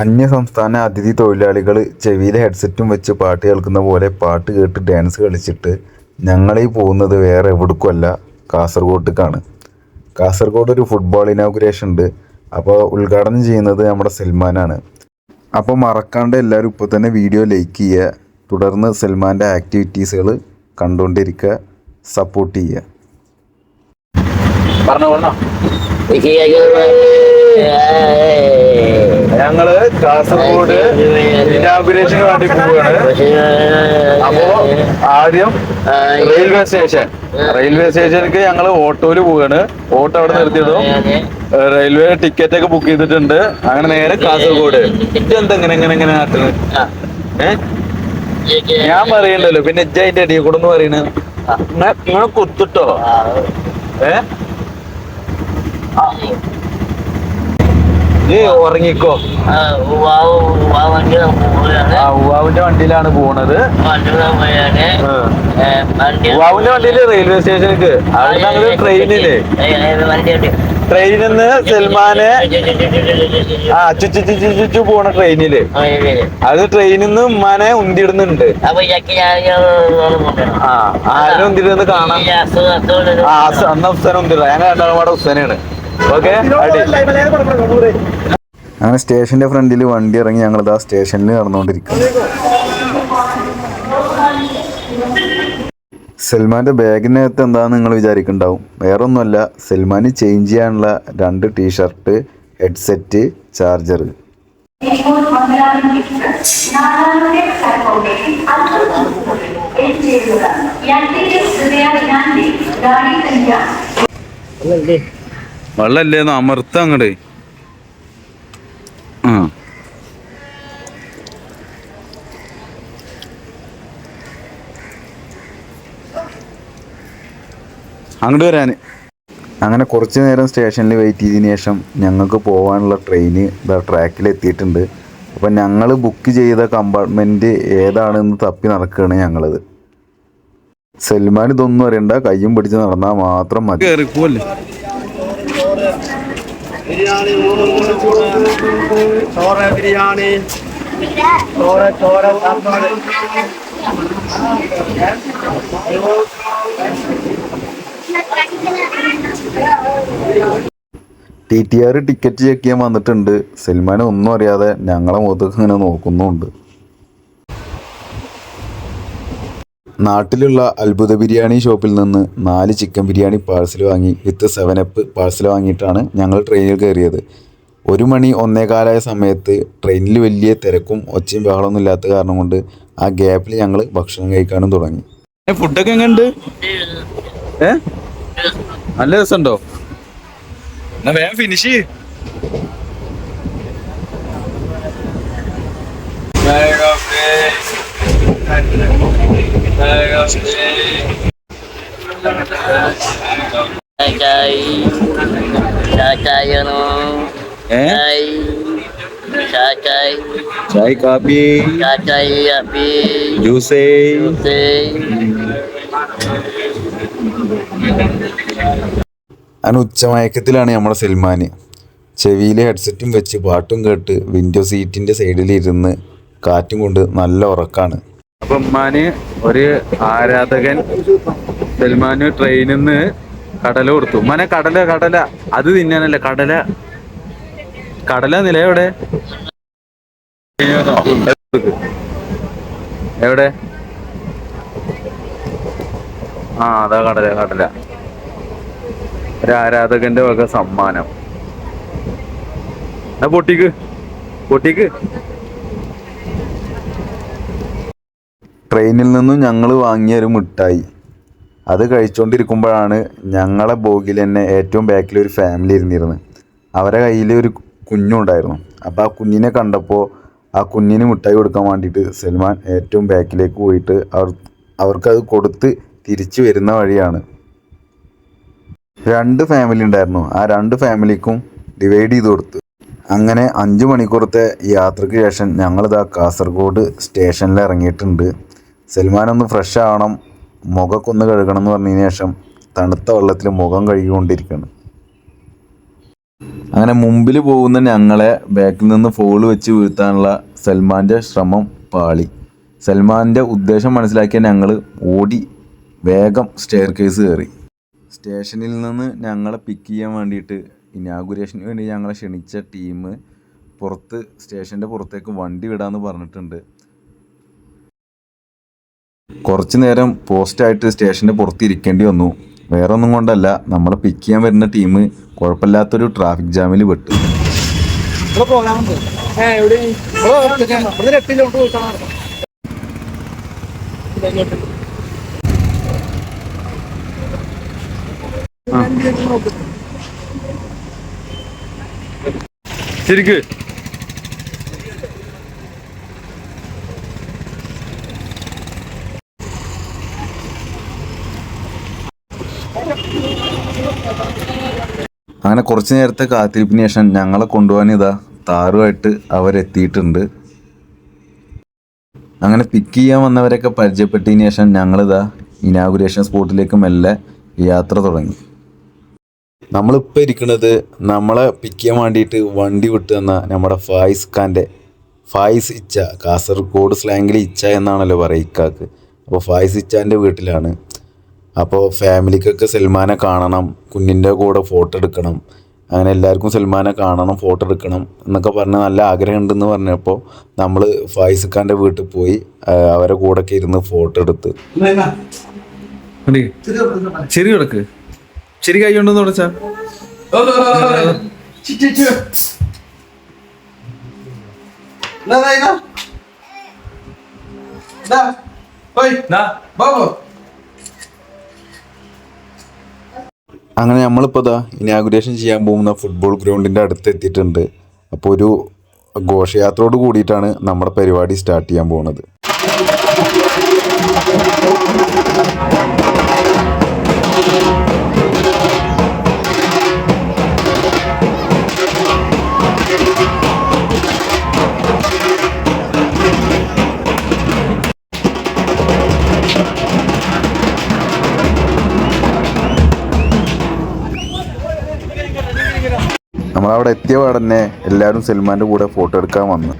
അന്യ സംസ്ഥാന അതിഥി തൊഴിലാളികൾ ചെവിയിലെ ഹെഡ്സെറ്റും വെച്ച് പാട്ട് കേൾക്കുന്ന പോലെ പാട്ട് കേട്ട് ഡാൻസ് കളിച്ചിട്ട് ഞങ്ങളീ പോകുന്നത് വേറെ എവിടേക്കുമല്ല കാസർഗോട്ടേക്കാണ്. കാസർഗോഡ് ഒരു ഫുട്ബോൾ ഇനോഗ്രേഷൻ ഉണ്ട്. അപ്പോൾ ഉദ്ഘാടനം ചെയ്യുന്നത് നമ്മുടെ സൽമാനാണ്. അപ്പോൾ മറക്കാണ്ട് എല്ലാവരും ഇപ്പോൾ തന്നെ വീഡിയോ ലൈക്ക് ചെയ്യുക. തുടർന്ന് സൽമാന്റെ ആക്ടിവിറ്റീസുകൾ കണ്ടുകൊണ്ടിരിക്കുക സപ്പോർട്ട് ചെയ്യുക. പറഞ്ഞോ പറഞ്ഞോ. ഞങ്ങൾ കാസർഗോഡ് ഇനാഗുറേഷന് വേണ്ടി പോവുകയാണ്. അപ്പോ ആദ്യം റെയിൽവേ സ്റ്റേഷൻ റെയിൽവേ സ്റ്റേഷനിലേക്ക് ഞങ്ങൾ ഓട്ടോയിൽ പോവുകയാണ്. ഓട്ടോ അവിടെ നിർത്തിയതും റെയിൽവേ ടിക്കറ്റ് ഒക്കെ ബുക്ക് ചെയ്തിട്ടുണ്ട്. അങ്ങനെ നേരെ കാസർഗോഡ്. എന്തെങ്ങനെ എങ്ങനെ എങ്ങനെ നാട്ടിൽ ഞാൻ പറയണ്ടല്ലോ പിന്നെ ഇജ്ജ അതിന്റെ അടിയിൽ കൂടെ പറയണ. നിങ്ങളെ കുത്തിട്ടോ? ഏ? ഉറങ്ങിക്കോ. ആ ഉവാവിന്റെ വണ്ടിയിലാണ് പോണത്. ഉവാവിന്റെ വണ്ടിയിൽ റെയിൽവേ സ്റ്റേഷനിലേക്ക് അവിടെ ഞങ്ങൾ ട്രെയിനിൽ ട്രെയിനിൽ നിന്ന് സൽമാനെ ആ ചുച്ചു ചുച്ചു ചുച്ചു പോണ ട്രെയിനിൽ അത് ട്രെയിനിൽ നിന്ന് ഉമ്മാനെ ഉന്തിടുന്നുണ്ട് ആ ആരും ഉന്തിടുന്നത് കാണാം. ആ അന്ന് ഉസ്താൻ ഉന്തിട ഞാൻ രണ്ടാമത് ഉസ്താനാണ് ഓക്കെ അങ്ങനെ സ്റ്റേഷന്റെ ഫ്രണ്ടിൽ വണ്ടി ഇറങ്ങി ഞങ്ങൾ ഇതാ സ്റ്റേഷനിൽ നടന്നുകൊണ്ടിരിക്കും സൽമാന്റെ ബാഗിനകത്ത് എന്താന്ന് നിങ്ങൾ വിചാരിക്കുന്നുണ്ടാവും. വേറെ ഒന്നുമല്ല സൽമാന് ചേഞ്ച് ചെയ്യാനുള്ള രണ്ട് ടീഷർട്ട് ഹെഡ്സെറ്റ് ചാർജർ ഇപ്പോൾ വെള്ളല്ലേന്ന് അമർത്ത അങ്ങട്. ആ. അങ്ങോട്ട് വരാൻ അങ്ങനെ കുറച്ച് നേരം സ്റ്റേഷനിൽ വെയിറ്റ് ചെയ്തതിന് ശേഷം ഞങ്ങൾക്ക് പോകാനുള്ള ട്രെയിന് ഇതാ ട്രാക്കിൽ എത്തിയിട്ടുണ്ട്. അപ്പം ഞങ്ങൾ ബുക്ക് ചെയ്ത കമ്പാർട്ട്മെന്റ് ഏതാണെന്ന് തപ്പി നടക്കുകയാണ് ഞങ്ങളത്. സൽമാൻ ഇതൊന്നും അറിയണ്ട കയ്യും പിടിച്ച് നടന്നാൽ മാത്രം മതി. ബിരിയാണി ചോറ് ബിരിയാണി. ചോറ് ചോറ് T T R ticket check ചെയ്യാൻ വന്നിട്ടുണ്ട്. സൽമാൻ ഒന്നും അറിയാതെ ഞങ്ങളെ മുഖത്തേക്ക് ഇങ്ങനെ നോക്കുന്നുണ്ട്. നാട്ടിലുള്ള അത്ഭുത ബിരിയാണി ഷോപ്പിൽ നിന്ന് നാല് ചിക്കൻ ബിരിയാണി പാഴ്സൽ വാങ്ങി വിത്ത് സെവനപ്പ് പാഴ്സൽ വാങ്ങിയിട്ടാണ് ഞങ്ങൾ ട്രെയിനിൽ കയറിയത്. ഒരു മണി ഒന്നേകാലായ സമയത്ത് ട്രെയിനിൽ വലിയ തിരക്കും ഒച്ചയും ബഹളമൊന്നും ഇല്ലാത്ത കാരണം കൊണ്ട് ആ ഗ്യാപ്പിൽ ഞങ്ങൾ ഭക്ഷണം കഴിക്കാനും തുടങ്ങി. ഫുഡൊക്കെ എങ്ങനെയുണ്ട്? ഏ? നല്ല രസമുണ്ടോ? എന്നാ വേഗം ഫിനിഷ് Cacay. ചായ് കാപ്പി കാപ്പി api. ജ്യൂസേ. അങ്ങനെ ഉച്ചമയക്കത്തിലാണ് നമ്മുടെ സൽമാൻ ചെവിയിൽ ഹെഡ്സെറ്റും വെച്ച് പാട്ടും കേട്ട് വിൻഡോ സീറ്റിന്റെ സൈഡിലിരുന്ന് കാറ്റും കൊണ്ട് നല്ല ഉറക്കാണ് അപ്പൊ ഉമ്മാന് ഒരു ആരാധകൻ സൽമാന് ട്രെയിനിൽ നിന്ന് കടല കൊടുത്തു. ഉമ്മാനെ കടല കടല. അത് തിന്നാനല്ല കടല. കടല നില എവിടെ? എവിടെ? ആ അതാ കടല കടല. ഒരു ആരാധകന്റെ വക സമ്മാനം. പൊട്ടിക്ക് പൊട്ടിക്ക്. ട്രെയിനിൽ നിന്നും ഞങ്ങൾ വാങ്ങിയ ഒരു മിഠായി. അത് കഴിച്ചുകൊണ്ടിരിക്കുമ്പോഴാണ് ഞങ്ങളെ ബോഗിൽ തന്നെ ഏറ്റവും ബാക്കിൽ ഒരു ഫാമിലി ഇരുന്നിരുന്നത് അവരെ കയ്യിൽ ഒരു കുഞ്ഞുണ്ടായിരുന്നു അപ്പോൾ ആ കുഞ്ഞിനെ കണ്ടപ്പോൾ ആ കുഞ്ഞിന് മിഠായി കൊടുക്കാൻ വേണ്ടിയിട്ട് സൽമാൻ ഏറ്റവും ബാക്കിലേക്ക് പോയിട്ട് അവർ അവർക്കത് കൊടുത്ത് തിരിച്ചു വരുന്ന വഴിയാണ്. രണ്ട് ഫാമിലി ഉണ്ടായിരുന്നു. ആ രണ്ട് ഫാമിലിക്കും ഡിവൈഡ് ചെയ്ത് കൊടുത്തു. അങ്ങനെ അഞ്ച് മണിക്കൂറത്തെ യാത്രയ്ക്ക് ശേഷം ഞങ്ങളിതാ കാസർഗോഡ് സ്റ്റേഷനിൽ ഇറങ്ങിയിട്ടുണ്ട്. സൽമാൻ ഒന്ന് ഫ്രഷ് ആവണം മുഖമൊക്കെ ഒന്ന് കഴുകണം എന്ന് പറഞ്ഞതിന് ശേഷം തണുത്ത വെള്ളത്തിൽ മുഖം കഴുകിക്കൊണ്ടിരിക്കുകയാണ് അങ്ങനെ മുമ്പിൽ പോകുന്ന ഞങ്ങളെ ബാക്കിൽ നിന്ന് ഫോൾ വെച്ച് വീഴ്ത്താനുള്ള സൽമാന്റെ ശ്രമം പാളി. സൽമാന്റെ ഉദ്ദേശം മനസ്സിലാക്കിയ ഞങ്ങൾ ഓടി വേഗം സ്റ്റെയർ കേസ് കയറി. സ്റ്റേഷനിൽ നിന്ന് ഞങ്ങളെ പിക്ക് ചെയ്യാൻ വേണ്ടിയിട്ട് ഇനാഗുരേഷന് വേണ്ടി ഞങ്ങളെ ക്ഷണിച്ച ടീം പുറത്ത് സ്റ്റേഷന്റെ പുറത്തേക്ക് വണ്ടി വിടാമെന്ന് പറഞ്ഞിട്ടുണ്ട്. കുറച്ച് നേരം പോസ്റ്റായിട്ട് സ്റ്റേഷന്റെ പുറത്ത് ഇരിക്കേണ്ടി വന്നു. വേറെ ഒന്നും കൊണ്ടല്ല നമ്മളെ പിക്ക് ചെയ്യാൻ വരുന്ന ടീം കുഴപ്പമില്ലാത്തൊരു ട്രാഫിക് ജാമിൽ പെട്ടു. ശരിക്ക്. അങ്ങനെ കുറച്ച് നേരത്തെ കാത്തിരിപ്പിന് ശേഷം ഞങ്ങളെ കൊണ്ടുപോകാൻ ഇതാ താറുമായിട്ട് അവരെത്തിയിട്ടുണ്ട്. അങ്ങനെ പിക്ക് ചെയ്യാൻ വന്നവരൊക്കെ പരിചയപ്പെട്ടതിന് ശേഷം ഞങ്ങളിതാ ഇനാഗുറേഷൻ സ്പോട്ടിലേക്ക് മെല്ലെ യാത്ര തുടങ്ങി. നമ്മളിപ്പോൾ ഇരിക്കുന്നത് നമ്മളെ പിക്ക് ചെയ്യാൻ വേണ്ടിയിട്ട് വണ്ടി വിട്ടു തന്ന നമ്മുടെ ഫായിസ് ഖാന്റെ ഫായിസ് ഇച്ച കാസർഗോഡ് സ്ലാങ്ങിൽ ഇച്ച എന്നാണല്ലോ പറയുക ഇക്കാക്ക്. അപ്പോൾ ഫായിസ് ഇച്ചാന്റെ വീട്ടിലാണ്. അപ്പോൾ ഫാമിലിക്കൊക്കെ സൽമാനെ കാണണം കുഞ്ഞിന്റെ കൂടെ ഫോട്ടോ എടുക്കണം അങ്ങനെ എല്ലാവർക്കും സൽമാനെ കാണണം ഫോട്ടോ എടുക്കണം എന്നൊക്കെ പറഞ്ഞ് നല്ല ആഗ്രഹമുണ്ടെന്ന് പറഞ്ഞപ്പോൾ നമ്മൾ ഫായിസ് ഖാന്റെ വീട്ടിൽ പോയി അവരെ കൂടെയൊക്കെ ഇരുന്ന് ഫോട്ടോ എടുത്ത്. ശരി കിടക്ക് ശരി കൈ കൊണ്ടെന്ന് തുടച്ചാ അങ്ങനെ നമ്മളിപ്പോൾ ഇതാ ഇനാഗുറേഷൻ ചെയ്യാൻ പോകുന്ന ഫുട്ബോൾ ഗ്രൗണ്ടിന്റെ അടുത്ത് എത്തിയിട്ടുണ്ട്. അപ്പോൾ ഒരു ഘോഷയാത്രയോട് കൂടിയിട്ടാണ് നമ്മുടെ പരിപാടി സ്റ്റാർട്ട് ചെയ്യാൻ പോകുന്നത്. നമ്മളവിടെ എത്തിയ പാടന്നെ എല്ലാവരും സൽമാന്റെ കൂടെ ഫോട്ടോ എടുക്കാൻ വന്നു.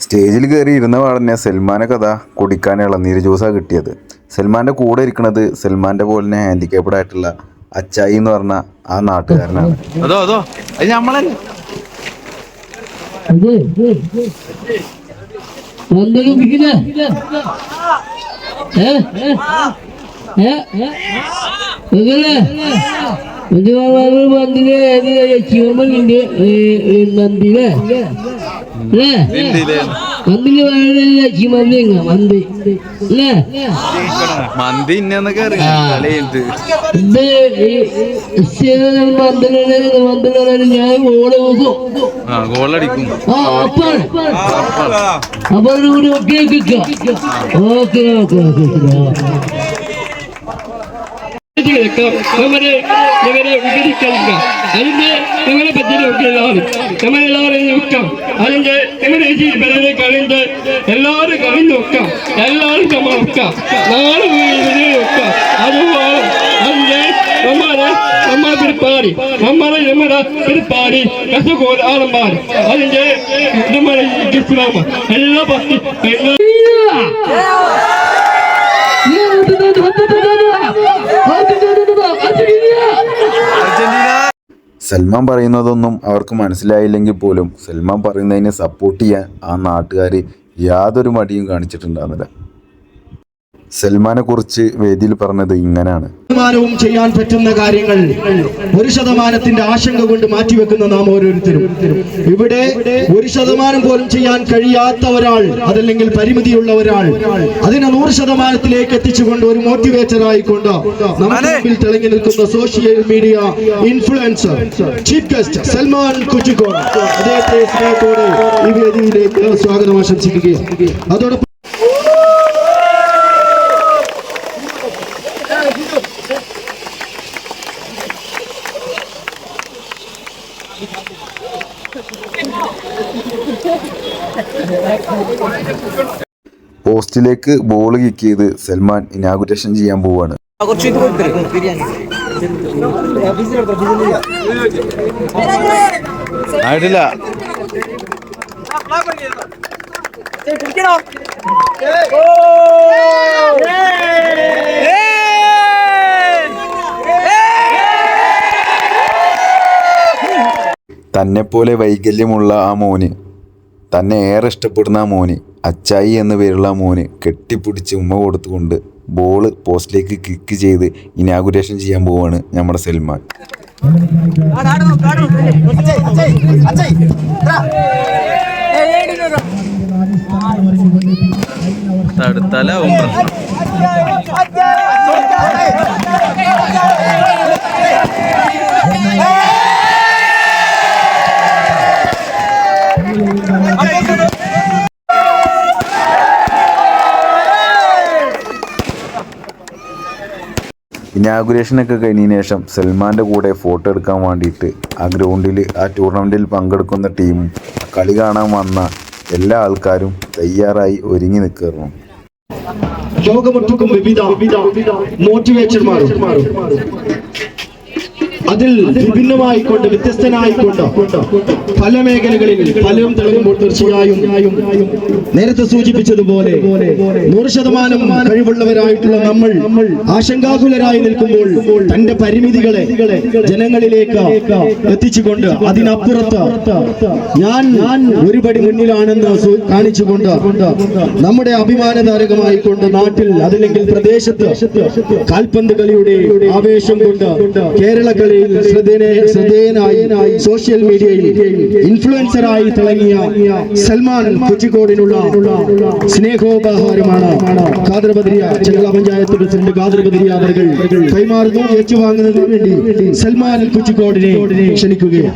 സ്റ്റേജിൽ കയറി ഇരുന്ന പാടന്നെ സൽമാനെ കഥ കുടിക്കാൻ ഇളനീര് ജ്യൂസാണ് കിട്ടിയത്. സൽമാന്റെ കൂടെ ഇരിക്കുന്നത് സൽമാന്റെ പോലെ ഹാൻഡിക്കാപ്ഡ് ആയിട്ടുള്ള അച്ചായി എന്ന് പറഞ്ഞ ആ നാട്ടുകാരനാണ്. അതോ അതോ അത് നമ്മളല്ലേ ചുമലിന്റെ മന്തിലെ ഇതില്ലേ? മന്തിൽ വളരെ ചുമലിങ്ങ മന്തി അല്ലേ മന്തി ഇത് മന്തിലെ മന്തിലെ ഞാൻ ഓടെ നോക്കും ഗോളടിക്കും ആ അപ്പാണ്. അപ്പൊ കൂടി ഒക്കെ ഓക്കെ ഓക്കെ ഓക്കെ. നമ്മുടെ ഞങ്ങളുടെ വിവരിക്കളിക്ക അതിന്റെ ഞങ്ങളെ പറ്റി നോക്കി എല്ലാവരും നമ്മളെല്ലാവരും നോക്കാം. അതിന്റെ ഞങ്ങളുടെ ജീവിതത്തിലെ കളിന്റെ എല്ലാവരും കളി നോക്കാം. എല്ലാവരും നമ്മൾ നോക്കാം. നാളെ ഇതിനെ നോക്കാം. അതുപോലെ അതിന്റെ നമ്മളെ നമ്മ പിരിപ്പാടി നമ്മളെ നമ്മുടെ പിരിപ്പാടി കസകോൽ ആളന്മാർ അതിന്റെ നമ്മുടെ ഇസ്ലാമ എല്ലാ പത്തി എല്ലാ സൽമാൻ പറയുന്നതൊന്നും അവർക്ക് മനസ്സിലായില്ലെങ്കിൽ പോലും സൽമാൻ പറയുന്നതിനെ സപ്പോർട്ട് ചെയ്യാൻ ആ നാട്ടുകാർ യാതൊരു മടിയും കാണിച്ചിട്ടുണ്ടാകുന്നില്ല സൽമാനെ കുറിച്ച് വേദിയിൽ പറഞ്ഞത് ഇങ്ങനെയാണ്. ശതമാനവും ചെയ്യാൻ പറ്റുന്ന കാര്യങ്ങൾ ഒരു ശതമാനത്തിന്റെ ആശങ്ക കൊണ്ട് മാറ്റിവെക്കുന്ന നാം ഓരോരുത്തരും. ഇവിടെ ഒരു ശതമാനം പോലും ചെയ്യാൻ കഴിയാത്ത ഒരാൾ അതല്ലെങ്കിൽ പരിമിതിയുള്ള ഒരാൾ അതിനെ നൂറ് ശതമാനത്തിലേക്ക് എത്തിച്ചുകൊണ്ട് ഒരു മോട്ടിവേറ്റർ ആയിക്കൊണ്ട് നമ്മുടെ മുമ്പിൽ തിളങ്ങി നിൽക്കുന്ന social media influencer chief guest Salman Kuchikkode. അദ്ദേഹത്തെ സ്നേഹത്തോടെ ഈ വേദിയിലേക്ക് സ്വാഗതം ആശംസിക്കുകയാണ്. അതോടൊപ്പം പോസ്റ്റിലേക്ക് ബോൾ കിക്ക് ചെയ്ത് സൽമാൻ ഇനാഗുറേഷൻ ചെയ്യാൻ പോവാണ്. ആയിട്ടില്ല. തന്നെപ്പോലെ വൈകല്യമുള്ള ആ മോന്. തന്നെ ഏറെ ഇഷ്ടപ്പെടുന്ന ആ മോന്. അച്ചായി എന്ന പേരുള്ള മോന് കെട്ടിപ്പിടിച്ച് ഉമ്മ കൊടുത്തുകൊണ്ട് ബോൾ പോസ്റ്റിലേക്ക് കിക്ക് ചെയ്ത് ഇനാഗുറേഷൻ ചെയ്യാൻ പോവാണ് നമ്മുടെ സൽമാൻ. പ്രശ്നം. ഇനാഗുറേഷനൊക്കെ കഴിഞ്ഞതിന് ശേഷം സൽമാന്റെ കൂടെ ഫോട്ടോ എടുക്കാൻ വേണ്ടിയിട്ട് ആ ഗ്രൗണ്ടിൽ ആ ടൂർണമെന്റിൽ പങ്കെടുക്കുന്ന ടീമും കളി കാണാൻ വന്ന എല്ലാ ആൾക്കാരും തയ്യാറായി ഒരുങ്ങി നിൽക്കുന്നു ലോകമൊട്ടുക്കും വിവിധ മോട്ടിവേറ്റർമാരും അതിൽ വിഭിന്നമായിക്കൊണ്ട് വ്യത്യസ്തനായിക്കൊണ്ട് പല മേഖലകളിൽ പലരും തെളിയുമ്പോൾ തീർച്ചയായും നേരത്തെ സൂചിപ്പിച്ചതുപോലെ നൂറ് ശതമാനം കഴിവുള്ളവരായിട്ടുള്ള നമ്മൾ ആശങ്കാകുലരായി നിൽക്കുമ്പോൾ തന്റെ പരിമിതികളെ ജനങ്ങളിലേക്ക് എത്തിച്ചുകൊണ്ട് അതിനപ്പുറത്ത് ഞാൻ ഒരുപടി മുന്നിലാണെന്ന് കാണിച്ചുകൊണ്ട് നമ്മുടെ അഭിമാനധാരകമായിക്കൊണ്ട് നാട്ടിൽ അതല്ലെങ്കിൽ പ്രദേശത്ത് കാൽപന്ത് കളിയുടെ ആവേശം കൊണ്ട് കേരള ശ്രദ്ധേയ ശ്രദ്ധേയനായി സോഷ്യൽ മീഡിയയിൽ ഇൻഫ്ലുവൻസറായി തിളങ്ങിയ സൽമാൻ കുച്ചിക്കോടിനുള്ള സ്നേഹോപഹാരമാണ് ഖാദർബദരിയ ചെങ്ങല പഞ്ചായത്ത് പ്രസിഡന്റ് ഖാദർബദരിയ അവർ കൈമാറുന്നു ഏറ്റുവാങ്ങുന്നതിന് വേണ്ടി സൽമാൻ കുച്ചിക്കോടിനെ ക്ഷണിക്കുകയാണ്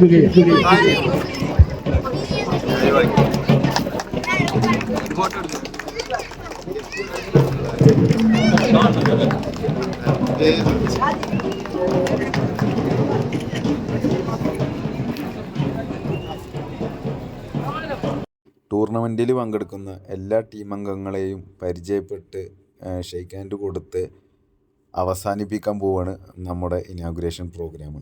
ടൂർണമെന്റിൽ പങ്കെടുക്കുന്ന എല്ലാ ടീം അംഗങ്ങളെയും പരിചയപ്പെട്ട് ഷെയ്ക്ക് ഹാൻഡ് കൊടുത്ത് അവസാനിപ്പിക്കാൻ പോവുകയാണ് നമ്മുടെ ഇനാഗുറേഷൻ പ്രോഗ്രാം